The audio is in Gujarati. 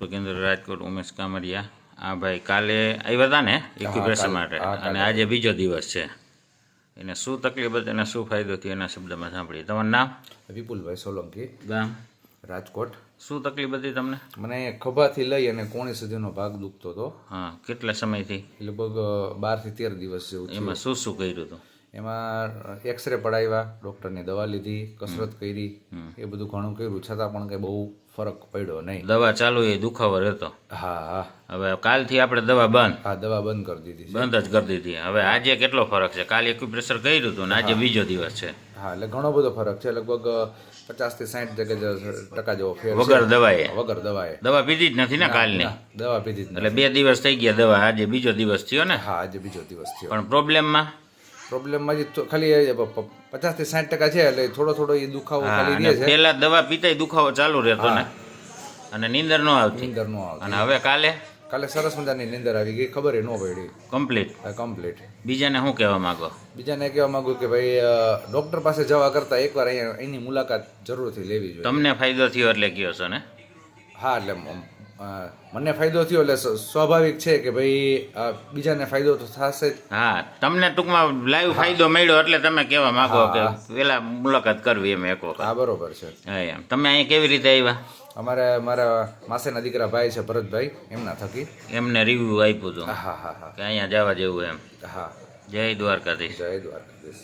તો કેન્દ્ર રાજકોટ ઉમેશ કામરિયા. આ ભાઈ કાલે આવ્યા હતા ને ઇક્યુપ્રેશર. માટે અને આજે બીજો દિવસ છે. એને શું તકલીફ હતી અને શું ફાયદો થયો એના શબ્દમાં સાંભળીએ. તમારું નામ? વિપુલભાઈ સોલંકી. ગામ? રાજકોટ. શું તકલીફ હતી તમને? મને ખભાથી લઈ અને કોણી સુધીનો ભાગ દુખતો હતો. હા કેટલા સમયથી? લગભગ બારથી તેર દિવસ જેવું એમાં શું શું કર્યું હતું? એમાં એક્સરે પડાવ્યા ડૉક્ટરની દવા લીધી કસરત કરી એ બધું ઘણું કર્યું. છતાં પણ કંઈ બહુ ફરક પડ્યો નહીં. દવા ચાલુ એ દુખાવો રહેતો. હા હા. હવે કાલથી આપણે દવા બંધ. હા દવા બંધ કરી દીધી બંધ જ કરી દીધી. હવે આજે કેટલો ફરક છે? કાલે એક્યુપ્રેશર કર્યું હતું ને આજે બીજો દિવસ છે. હા એટલે ઘણો બધો ફરક છે. લગભગ પચાસથી સાઠ ટકા જેવો ફેર વગર દવાએ. વગર દવાએ. દવા પીધી જ નથી ને કાલની? દવા પીધી જ એટલે બે દિવસ થઈ ગયા દવા. આજે બીજો દિવસ થયો ને? હા આજે બીજો દિવસ થયો. પણ પ્રોબ્લેમમાં પ્રોબ્લેમમાં જે ખાલી પચાસથી સાઠ ટકા છે એટલે થોડો થોડો એ દુખાવો ખાલી રહે છે. પેલા દવા પીતા દુખાવો ચાલુ રહેતો ને. અને નીંદર ન આવતી. નીંદર નો આવે અને હવે કાલે? કાલે સરસ મજાની નીંદર આવી ગઈ ખબર ન પડી. કમ્પ્લીટ કમ્પ્લીટ બીજાને શું કહેવા માંગો? બીજાને કહેવા માંગુ કે ભાઈ ડોક્ટર પાસે જવા કરતા એકવાર અહીંયા એની મુલાકાત જરૂરથી લેવી જોઈએ. તમને ફાયદો થયો એટલે કહો છો ને? હા એટલે મને ફાયદો થયો એટલે સ્વ- સ્વાભાવિક છે કે ભાઈ બીજાને ફાયદો તો થશે જ. હા તમને ટૂંકમાં લાઈવ ફાયદો મળ્યો એટલે તમે કહેવા માંગો કે પેલા મુલાકાત કરવી એમ એક વખત હા બરોબર છે. હા એમ. તમે અહીંયા કેવી રીતે આવ્યા? અમારે મારા માસેના દીકરા ભાઈ છે ભરતભાઈ એમના થકી. એમને રિવ્યુ આપ્યું હતું. હા હા હા. કે અહીંયા જવા જેવું એમ. હા. જય દ્વારકાધીશ. જય દ્વારકાધીશ.